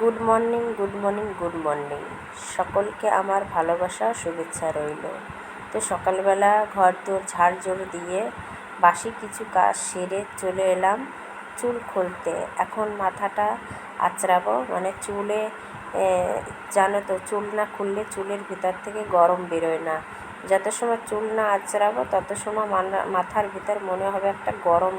Good morning good morning good morning. সকলকে আমার ভালোবাসা, শুভেচ্ছা রইল। তো সকালবেলা ঘর দোর ঝাড়ঝুড় দিয়ে বাসি কিছু কাজ সেরে চলে এলাম চুল খুলতে। এখন মাথাটা আঁচড়াবো মানে চুলে জানো তো, চুল না খুললে চুলের ভিতর থেকে গরম বেরোয় না। যত সময় চুল না আঁচড়াবো, তত সময় মাথার ভিতর মনে হবে একটা গরম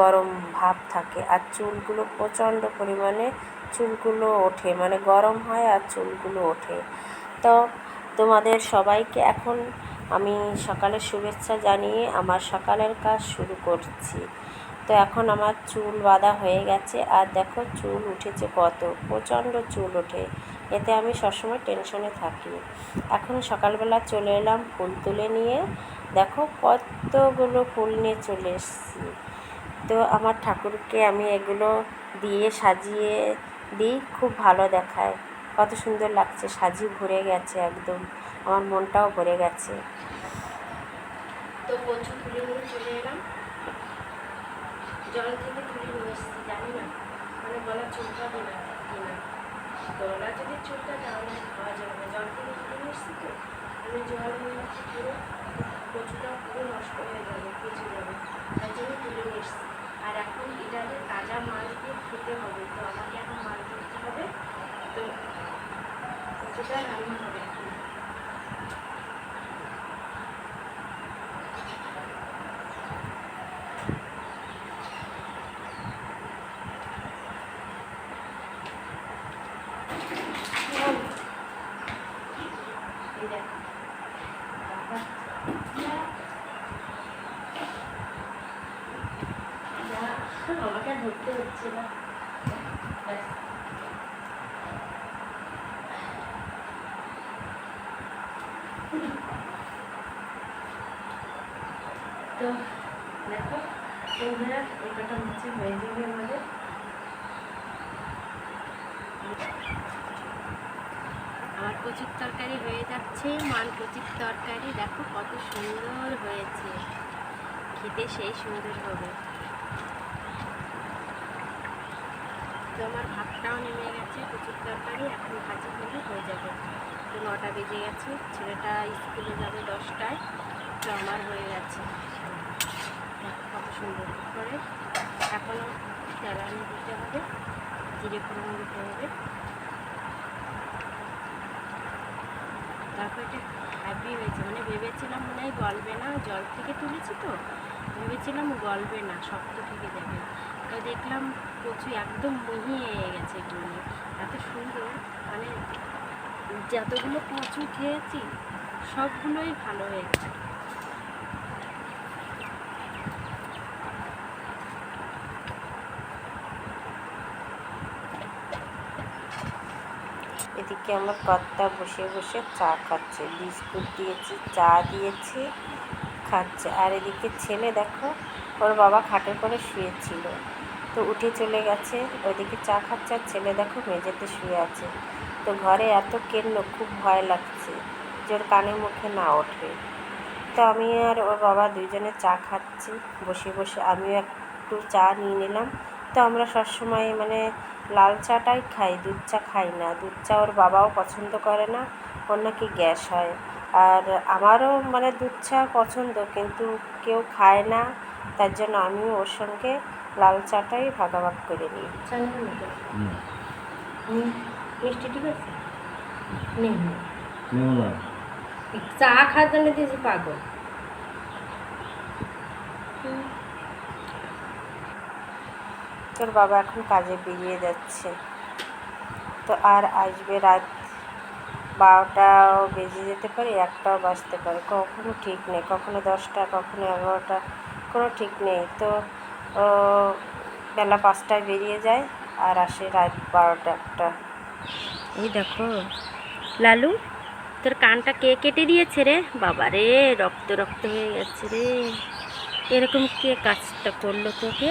গরম ভাব থাকে। আর চুলগুলো প্রচণ্ড পরিমাণে চুলগুলো ওঠে মানে গরম হয় আর চুলগুলো ওঠে। তো তোমাদের সবাইকে এখন আমি সকালের শুভেচ্ছা জানিয়ে আমার সকালের কাজ শুরু করছি। তো এখন আমার চুল বাঁধা হয়ে গেছে আর দেখো চুল উঠেছে কত, প্রচণ্ড চুল ওঠে। এতে আমি সবসময় টেনশনে থাকি। এখন সকালবেলা চলে এলাম ফুল তুলে নিয়ে। দেখো কতগুলো ফুল নিয়ে চলে এসেছি। তো আমার ঠাকুরকে আমি এগুলো দিয়ে সাজিয়ে দিই খুব ভালো দেখায়। কত সুন্দর লাগছে, সাজি ভরে গেছে একদম। আমার মনটাও ভরে গেছে। তো তুলে নিয়ে চলে এলাম। জল তুলে নিয়ে জানি না। মানে না যদি চুলটা তাহলে না। জল তুলে তো? আমি জল নিয়ে নষ্ট হয়ে যাবে যাবে তার জন্য তুলে আর এখন এটাকে তাজা মাছ দিয়ে খেতে হবে তো আমাকে এখন মাছ ধরতে হবে তো কচুটা রান্না হবে এখন এই দেখো বাবা যা আমাকে আর ধরতে হচ্ছে না। দেখো বন্ধুরা আমার কচুর তরকারি হয়ে যাচ্ছে মান কচুর তরকারি দেখো কত সুন্দর হয়েছে। খেতে সেই সুন্দর হবে। তো আমার ভাতটাও নেমে গেছে, কচুর তরকারি এখন ভাজি হলে হয়ে যাবে। তো নটা বেজে গেছে, ছেলেটা স্কুলে যাবে দশটায়, তো আমার হয়ে গেছে। সুন্দর করে এখনও তেলানি দিতে হবে জিরে ফোড়ন দিতে হবে। তারপর এটা হ্যাপি হয়েছে মানে ভেবেছিলাম মনে হয় গলবে না, জল থেকে তুলেছি তো, ভেবেছিলাম গলবে না, শক্ত থেকে যাবে। তো দেখলাম কচু একদম মিহি হয়ে গেছে এগুলো এত সুন্দর মানে যতগুলো কচু খেয়েছি, সবগুলোই ভালো হয়েছে। এদিকে আমার কর্তা বসে বসে চা খাচ্ছে। বিস্কুট দিয়েছি, চা দিয়েছি, খাচ্ছে। আর এদিকে ছেলে দেখো, ওর বাবা খাটে করে শুয়েছিল। তো উঠে চলে গেছে, ওইদিকে চা খাচ্ছে আর ছেলে দেখো মেঝেতে শুয়ে আছে। তো ঘরে এত কেন্ন, খুব ভয় লাগছে যে ওর কানে মুখে না ওঠে। তো আমি আর ওর বাবা দুইজনে চা খাচ্ছি বসে বসে আমিও একটু চা নিয়ে নিলাম। তো আমরা সবসময় মানে লাল চাটাই খাই দুধ চা খাই না। দুধ চা ওর বাবাও পছন্দ করে না ওর নাকি গ্যাস হয়। আর আমারও মানে দুধ চা পছন্দ কিন্তু কেউ খায় না তার জন্য আমি ওর সঙ্গে লাল চাটাই ভাগাভাগ করে নিই। মিষ্টি ঠিক আছে? চা খাওয়ার জন্য দিয়েছি পাগল। তোর বাবা এখন কাজে বেরিয়ে যাচ্ছে। তো আর আসবে রাত বারোটাও বেজে যেতে পারে, একটাও বাজতে পারে। কখনো ঠিক নেই, কখনো দশটা, কখনো এগারোটা, কোনো ঠিক নেই। তো বেলা পাঁচটায় বেরিয়ে যায় আর আসে রাত বারোটা একটা। এই দেখো, লালু, তোর কানটা কে কেটে দিয়েছে রে? বাবা রে রক্ত রক্ত হয়ে গেছে রে। এরকম কে কাজটা করল তোকে?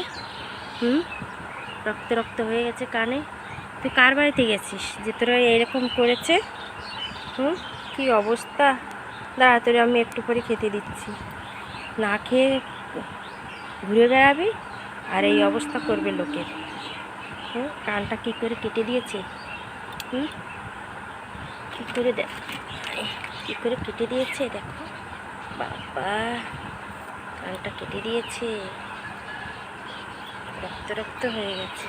হুম? রক্ত রক্ত হয়ে গেছে কানে। তুই কার বাড়িতে গেছিস? যে তোরা এরকম করেছে? হুম? কী অবস্থা? দাঁড়া, তোরে আমি একটু পরে খেতে দিচ্ছি। না খেয়ে ঘুরে বেড়াবি? আর এই অবস্থা করবে লোকের। হ্যাঁ কানটা কী করে কেটে দিয়েছে? হুম? কী করে দেখ কী করে কেটে দিয়েছে? দেখো। বাবা, কানটা কেটে দিয়েছে। রক্ত রক্ত হয়ে গেছে।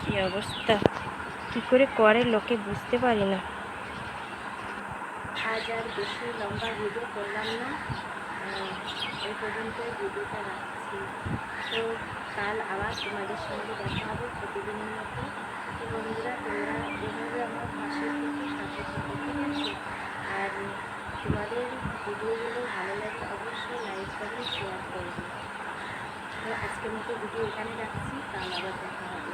কী অবস্থা? কী করে করে লোকে বুঝতে পারি না। আজ আর বেশি লম্বা ভিডিও করলাম না। এই পর্যন্ত ভিডিওটা রাখছি। তো কাল আবার তোমাদের সঙ্গে দেখা হবে প্রতিদিনের মতো। বন্ধুরা, তোমরা এভাবে আমার পাশে সাথে ঠিক আছে আর তোমাদের ভিডিওগুলো ভালো লাগে অবশ্যই লাইক করবে শেয়ার করবে। তো আজকের মতো ভিডিও এখানে রাখছি কাল আবার দেখা হবে।